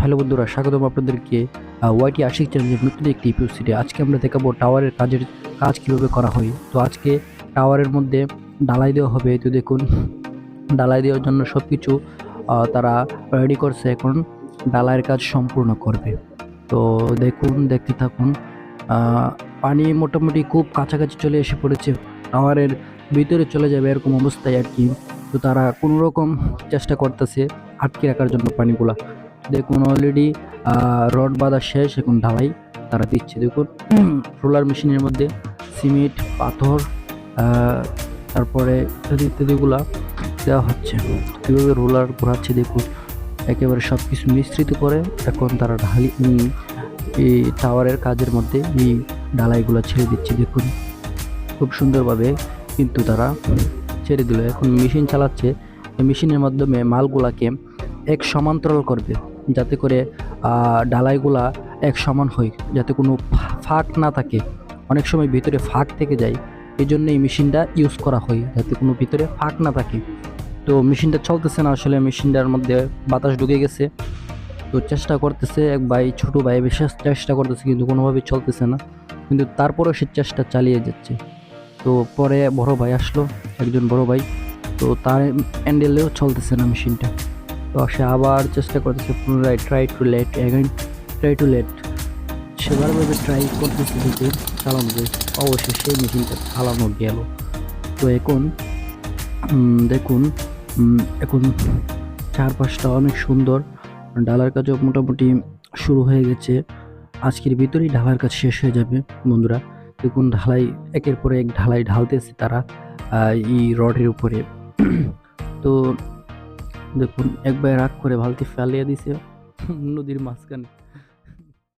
Hello বন্ধুরা, স্বাগতম আপনাদেরকে ওয়াইটি আশিক চ্যানেলের নতুন একটি ইপিওসিডে আজকে আমরা দেখাবো টাওয়ারের কাজের কাজ কীভাবে করা হয়। তো আজকে টাওয়ারের মধ্যে ডালাই দেওয়া হবে। তো দেখুন ডালাই দেওয়ার জন্য সব কিছু তারা রেডি করছে। এখন ডালাইয়ের কাজ সম্পূর্ণ করবে। তো দেখুন, দেখতে থাকুন পানি মোটামুটি খুব কাছাকাছি চলে এসে পড়েছে। টাওয়ারের ভিতরে চলে যাবে এরকম অবস্থায় আর কি। তো তারা কোনো রকম চেষ্টা করতেছে আটকে রাখার জন্য পানিগুলা। দেখুন অলরেডি রড বাঁধা শেষ, এখন ঢালাই, তারা দিচ্ছে, দেখুন। রোলার মেশিনের মধ্যে সিমেন্ট পাথর তারপরে ইত্যাদি, ইত্যাদিগুলা দেওয়া হচ্ছে। কীভাবে রোলার ঘোরাচ্ছে, দেখুন। একেবারে সব কিছু মিশ্রিত করে এখন তারা ঢালি এই টাওয়ারের কাজের মধ্যে এই ঢালাইগুলো ছেড়ে দিচ্ছে, দেখুন। খুব সুন্দরভাবে কিন্তু তারা ছেড়ে দিল। এখন মেশিন চালাচ্ছে। মেশিনের মাধ্যমে মালগুলাকে এক সমান্তরাল করবে। যাতে করে ডালাইগুলা এক সমান হয়, যাতে কোনো ফাঁক না থাকে। অনেক সময় ভিতরে ফাঁক থেকে যায় এই জন্য এই মেশিনটা ইউজ করা হয়, যাতে কোনো ভিতরে ফাঁক না থাকে। তো মেশিনটা চলতেছে না, আসলে মেশিনটার মধ্যে বাতাস ঢুকে গেছে। তো চেষ্টা করতেছে, এক ভাই, ছোট ভাই বিশেষ চেষ্টা করতেছে, কিন্তু কোনোভাবেই চলতেছে না। কিন্তু তারপরেও সে চেষ্টা চালিয়ে যাচ্ছে। তো পরে বড় ভাই আসলো, একজন বড় ভাই। তো তার হ্যান্ডেলেও চলতেছে না মেশিনটা। তো সে আবার চেষ্টা করতেছে পুনরায় try to let again try to let সে বারবার ট্রাই করতেছে যে চালানো যায় অবশ্যই সেই মেশিনটা চালানো গেল। তো এখন দেখুন এখন চারপাশটা অনেক সুন্দর। ডালার কাজও মোটামুটি শুরু হয়ে গেছে। আজকের ভিতরেই ঢালার কাজ শেষ হয়ে যাবে বন্ধুরা। দেখুন, ঢালাই, একের পরে এক ঢালাই ঢালতেছে তারা এই রডের উপরে। তো দেখুন একবার রাগ করে বালতি ফেলিয়ে দিছে। নদীর মাঝখানে।